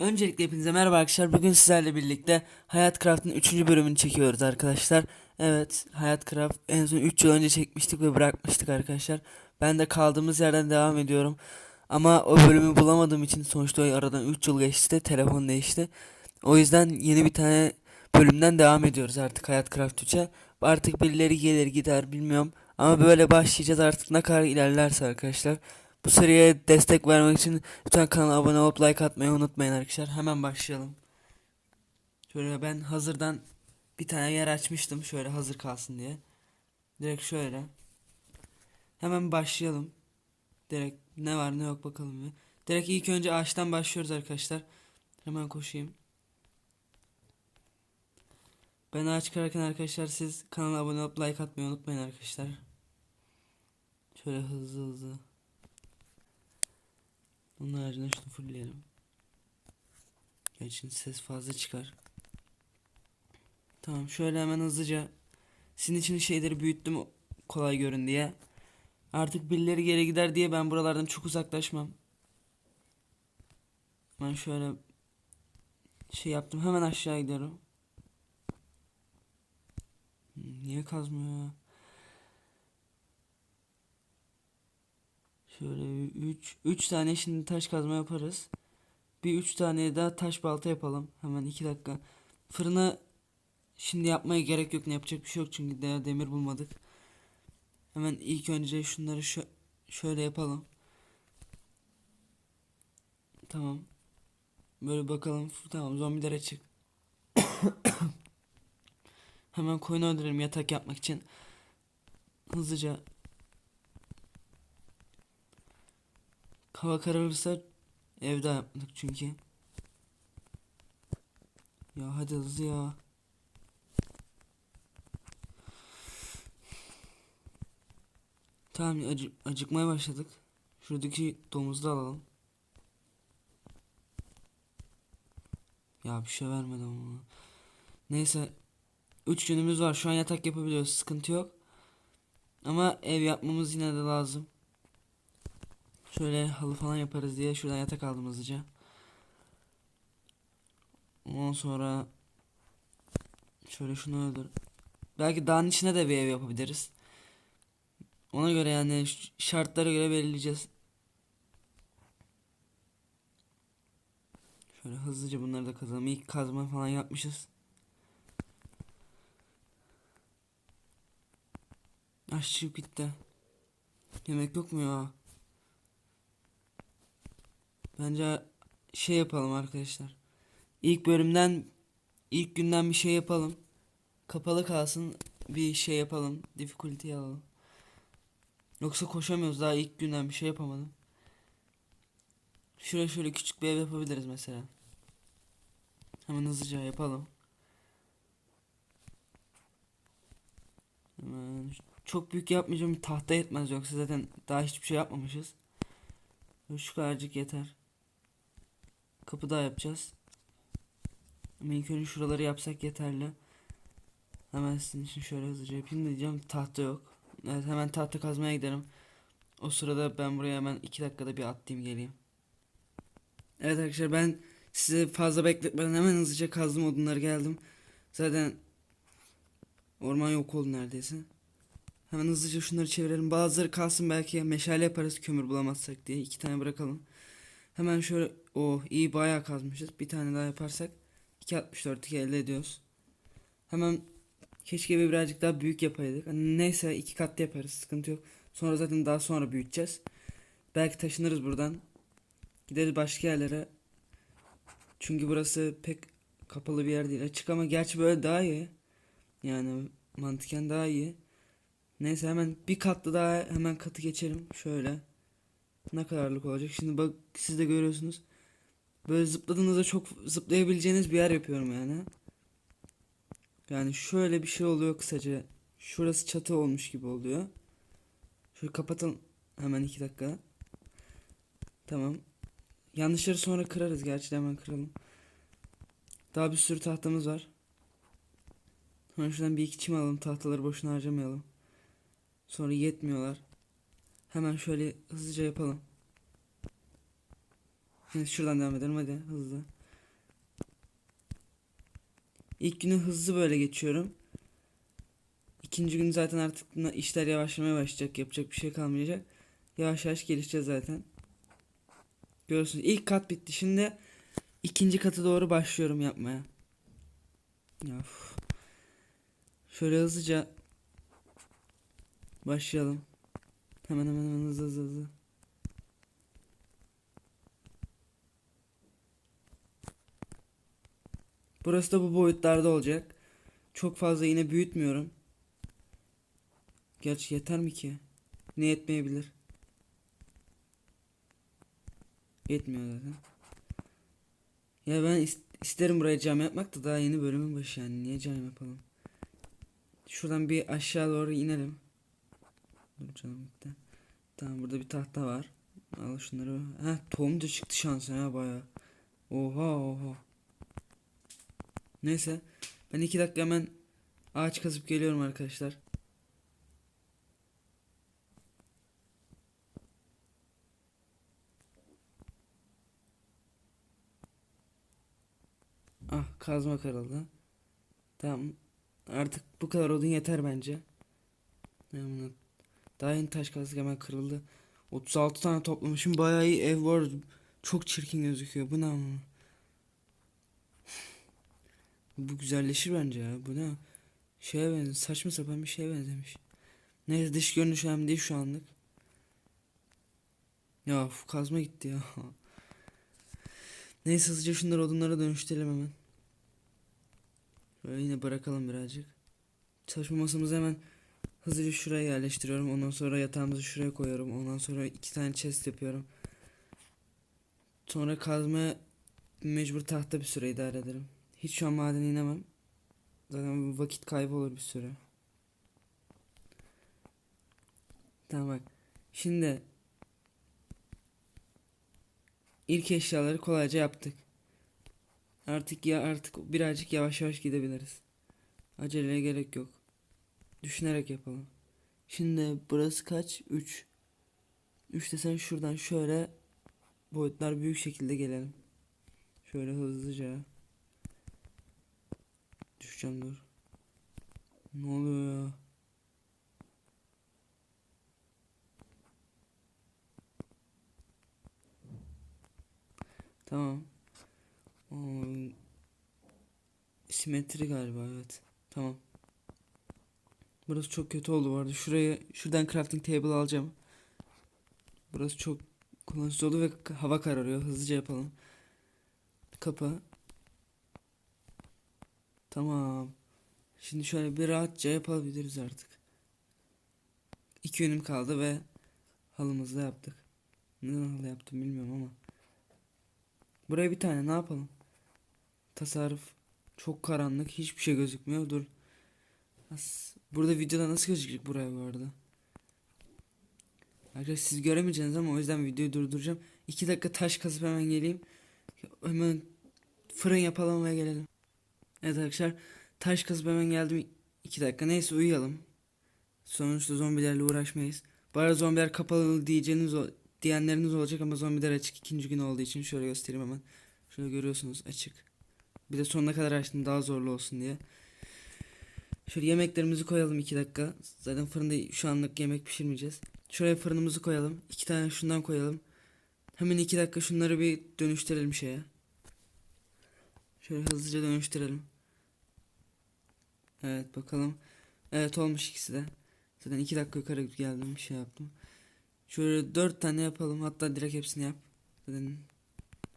Öncelikle hepinize merhaba arkadaşlar. Bugün sizlerle birlikte Hayat Craft'ın 3. bölümünü çekiyoruz arkadaşlar. Evet, Hayat Craft en son 3 yıl önce çekmiştik ve bırakmıştık arkadaşlar. Ben de kaldığımız yerden devam ediyorum. Ama o bölümü bulamadığım için sonuçta aradan 3 yıl geçti de telefon değişti. O yüzden yeni bir tane bölümden devam ediyoruz artık Hayat Craft 3'e. Artık birileri gelir gider bilmiyorum. Ama böyle başlayacağız artık ne kadar ilerlerse arkadaşlar. Bu seriye destek vermek için lütfen kanala abone olup like atmayı unutmayın arkadaşlar. Hemen başlayalım. Şöyle ben hazırdan bir tane yer açmıştım. Şöyle hazır kalsın diye. Direkt şöyle. Hemen başlayalım. Direkt ne var ne yok bakalım bir. Direkt ilk önce ağaçtan başlıyoruz arkadaşlar. Hemen koşayım. Ben ağaç kırarken arkadaşlar siz kanala abone olup like atmayı unutmayın arkadaşlar. Şöyle hızlı hızlı. Onun haricinde şunu fullleyelim. Gerçi ses fazla çıkar. Tamam şöyle hemen hızlıca sizin için şeyleri büyüttüm kolay görün diye. Artık birileri geri gider diye ben buralardan çok uzaklaşmam. Ben şöyle şey yaptım hemen aşağı gidiyorum. Hmm, Niye kazmıyor Şöyle 3 3 tane şimdi taş kazma yaparız. Bir 3 tane daha taş balta yapalım. Hemen 2 dakika. Fırına şimdi yapmaya gerek yok. Ne yapacak bir şey yok çünkü daha demir bulmadık. Hemen ilk önce şunları şö şöyle yapalım. Tamam. Böyle bakalım. Tamam zombilere çık. Hemen koyun öldürelim yatak yapmak için. Hızlıca Hava kararırsa evde yapmadık çünkü. Ya hadi hızlı ya. Tamam acı acıkmaya başladık. Şuradaki domuzu da alalım. Ya bir şey vermedi ama. Neyse. Üç günümüz var. Şu an yatak yapabiliyoruz. Sıkıntı yok. Ama ev yapmamız yine de lazım. Şöyle halı falan yaparız diye şuradan yatak aldım hızlıca. Ondan sonra şöyle şunu öldür. Belki dağın içine de bir ev yapabiliriz. Ona göre yani şartlara göre belirleyeceğiz. Şöyle hızlıca bunları da kazalım. İlk kazma falan yapmışız. Aşçı bitti. Yemek yok mu ya? Bence şey yapalım arkadaşlar. İlk bölümden ilk günden bir şey yapalım. Kapalı kalsın bir şey yapalım. Difficulty alalım. Yoksa koşamıyoruz daha ilk günden bir şey yapamadım. Şuraya şöyle küçük bir ev yapabiliriz mesela. Hemen hızlıca yapalım. Hemen çok büyük yapmayacağım tahta yetmez yoksa zaten daha hiçbir şey yapmamışız. Şu kadarcık yeter. Kapı daha yapacağız. Ama şuraları yapsak yeterli. Hemen sizin için şöyle hızlıca yapayım diyeceğim tahta yok. Evet hemen tahta kazmaya gidelim. O sırada ben buraya hemen 2 dakikada bir atlayayım geleyim. Evet arkadaşlar ben size fazla bekletmeden hemen hızlıca kazdım odunları geldim. Zaten orman yok oldu neredeyse. Hemen hızlıca şunları çevirelim. Bazıları kalsın belki meşale yaparız kömür bulamazsak diye. iki tane bırakalım. Hemen şöyle o iyi bayağı kazmışız. Bir tane daha yaparsak 2.64'lük elde ediyoruz. Hemen keşke bir birazcık daha büyük yapaydık. Hani neyse iki katlı yaparız sıkıntı yok. Sonra zaten daha sonra büyüteceğiz. Belki taşınırız buradan. Gideriz başka yerlere. Çünkü burası pek kapalı bir yer değil. Açık ama gerçi böyle daha iyi. Yani mantıken daha iyi. Neyse hemen bir katlı daha hemen katı geçelim. Şöyle. Ne kadarlık olacak? Şimdi bak siz de görüyorsunuz. Böyle zıpladığınızda çok zıplayabileceğiniz bir yer yapıyorum yani. Yani şöyle bir şey oluyor kısaca. Şurası çatı olmuş gibi oluyor. Şöyle kapatalım hemen iki dakika. Tamam. Yanlışları sonra kırarız gerçi hemen kıralım. Daha bir sürü tahtamız var. Hemen şuradan bir iki çim alalım tahtaları boşuna harcamayalım. Sonra yetmiyorlar. Hemen şöyle hızlıca yapalım. Şimdi şuradan devam edelim hadi hızlı. İlk günü hızlı böyle geçiyorum. İkinci gün zaten artık işler yavaşlamaya başlayacak. Yapacak bir şey kalmayacak. Yavaş yavaş gelişeceğiz zaten. Görüyorsunuz ilk kat bitti. Şimdi ikinci katı doğru başlıyorum yapmaya. Ya, üf. Şöyle hızlıca başlayalım. Hemen hemen hemen hızlı hızlı hızlı. Burası da bu boyutlarda olacak. Çok fazla yine büyütmüyorum. Gerçi yeter mi ki? Ne yetmeyebilir. Yetmiyor zaten. Ya ben is- isterim buraya cam yapmak da daha yeni bölümün başı yani. Niye cam yapalım? Şuradan bir aşağı doğru inelim. Dur bitti. Tamam burada bir tahta var. Al şunları. Heh tohum da çıktı şansa ya baya. Oha oha. Neyse. Ben iki dakika hemen ağaç kazıp geliyorum arkadaşlar. Ah kazma kırıldı. Tamam. Artık bu kadar odun yeter bence. Yani daha yeni taş kazdık hemen kırıldı. 36 tane toplamışım. Bayağı iyi ev var. Çok çirkin gözüküyor. Bu ne ama? Bu güzelleşir bence ya. Bu ne? Şeye benziyor. Saçma sapan bir şeye benzemiş. Neyse dış görünüş önemli değil şu anlık. Ya kazma gitti ya. Neyse hızlıca şunları odunlara dönüştürelim hemen. Böyle yine bırakalım birazcık. Çalışma masamızı hemen hızlıca şuraya yerleştiriyorum. Ondan sonra yatağımızı şuraya koyuyorum. Ondan sonra iki tane chest yapıyorum. Sonra kazmaya mecbur tahta bir süre idare ederim. Hiç şu an madene inemem. Zaten vakit kaybı olur bir süre. Tamam bak. Şimdi ilk eşyaları kolayca yaptık. Artık ya artık birazcık yavaş yavaş gidebiliriz. Aceleye gerek yok. Düşünerek yapalım. Şimdi burası kaç? 3. 3 desen şuradan şöyle boyutlar büyük şekilde gelelim. Şöyle hızlıca. Düşeceğim dur. Ne oluyor ya? Tamam. Oo, simetri galiba evet. Tamam. Burası çok kötü oldu bu arada. Şuraya şuradan crafting table alacağım. Burası çok kullanışlı oldu ve hava kararıyor. Hızlıca yapalım. Kapı. Tamam. Şimdi şöyle bir rahatça yapabiliriz artık. İki yönüm kaldı ve halımızı da yaptık. Neden halı yaptım bilmiyorum ama. Buraya bir tane ne yapalım? Tasarruf. Çok karanlık. Hiçbir şey gözükmüyor. Dur. As- Burada videoda nasıl gözükecek buraya bu arada? Arkadaşlar siz göremeyeceksiniz ama o yüzden videoyu durduracağım. 2 dakika taş kazıp hemen geleyim. Hemen fırın yapalım ve gelelim. Evet arkadaşlar taş kazıp hemen geldim 2 dakika. Neyse uyuyalım. Sonuçta zombilerle uğraşmayız. Arada zombiler kapalı diyeceğiniz o diyenleriniz olacak ama zombiler açık ikinci gün olduğu için şöyle göstereyim hemen. Şöyle görüyorsunuz açık. Bir de sonuna kadar açtım daha zorlu olsun diye. Şöyle yemeklerimizi koyalım 2 dakika. Zaten fırında şu anlık yemek pişirmeyeceğiz. Şuraya fırınımızı koyalım. 2 tane şundan koyalım. Hemen 2 dakika şunları bir dönüştürelim şeye. Şöyle hızlıca dönüştürelim. Evet bakalım. Evet olmuş ikisi de. Zaten 2 dakika yukarı geldim bir şey yaptım. Şöyle 4 tane yapalım. Hatta direkt hepsini yap. Zaten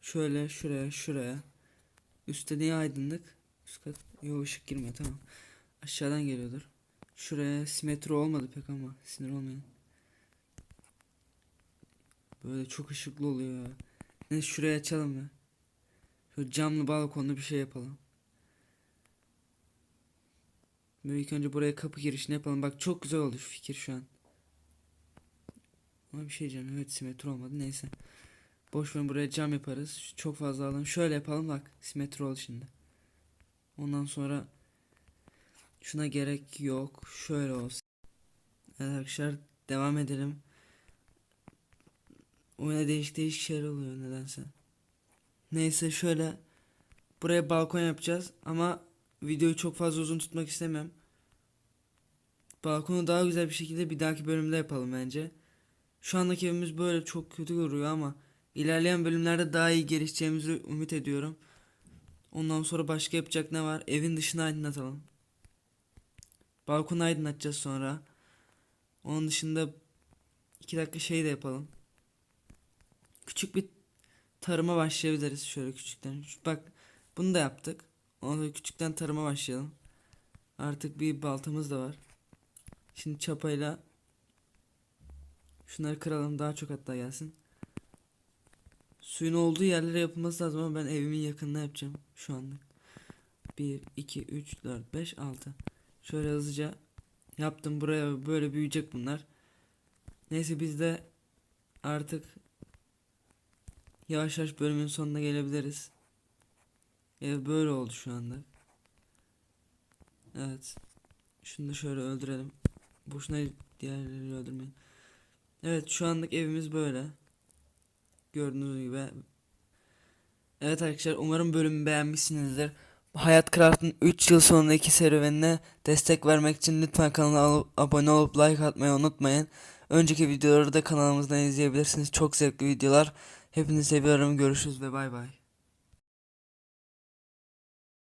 şöyle şuraya şuraya. Üstte niye aydınlık? Üst kat. Yok ışık girmiyor tamam. Aşağıdan geliyordur. Şuraya simetri olmadı pek ama sinir olmayın. Böyle çok ışıklı oluyor ya. Neyse şuraya açalım ya. Şöyle camlı balkonlu bir şey yapalım. Böyle ilk önce buraya kapı girişini yapalım. Bak çok güzel oldu şu fikir şu an. Ama bir şey diyeceğim. Evet simetri olmadı. Neyse. Boş ver buraya cam yaparız. Çok fazla alalım. Şöyle yapalım bak. Simetri oldu şimdi. Ondan sonra şuna gerek yok. Şöyle olsun. Evet arkadaşlar devam edelim. Oyuna değişik değişik şeyler oluyor nedense. Neyse şöyle buraya balkon yapacağız ama videoyu çok fazla uzun tutmak istemem. Balkonu daha güzel bir şekilde bir dahaki bölümde yapalım bence. Şu andaki evimiz böyle çok kötü duruyor ama ilerleyen bölümlerde daha iyi gelişeceğimizi ümit ediyorum. Ondan sonra başka yapacak ne var? Evin dışını aydınlatalım. Balkonu aydınlatacağız sonra. Onun dışında iki dakika şey de yapalım. Küçük bir tarıma başlayabiliriz şöyle küçükten. Bak bunu da yaptık. Ondan küçükten tarıma başlayalım. Artık bir baltamız da var. Şimdi çapayla şunları kıralım daha çok hatta gelsin. Suyun olduğu yerlere yapılması lazım ama ben evimin yakınına yapacağım şu anda. 1, 2, 3, 4, 5, 6. Şöyle hızlıca yaptım. Buraya böyle büyüyecek bunlar. Neyse biz de artık yavaş yavaş bölümün sonuna gelebiliriz. Ev böyle oldu şu anda. Evet. Şunu da şöyle öldürelim. Boşuna diğerleri öldürmeyin. Evet şu anlık evimiz böyle. Gördüğünüz gibi. Evet arkadaşlar umarım bölümü beğenmişsinizdir. Hayat Craft'ın 3 yıl sonraki serüvenine destek vermek için lütfen kanala al- abone olup like atmayı unutmayın. Önceki videoları da kanalımızdan izleyebilirsiniz. Çok zevkli videolar. Hepinizi seviyorum. Görüşürüz ve bay bay.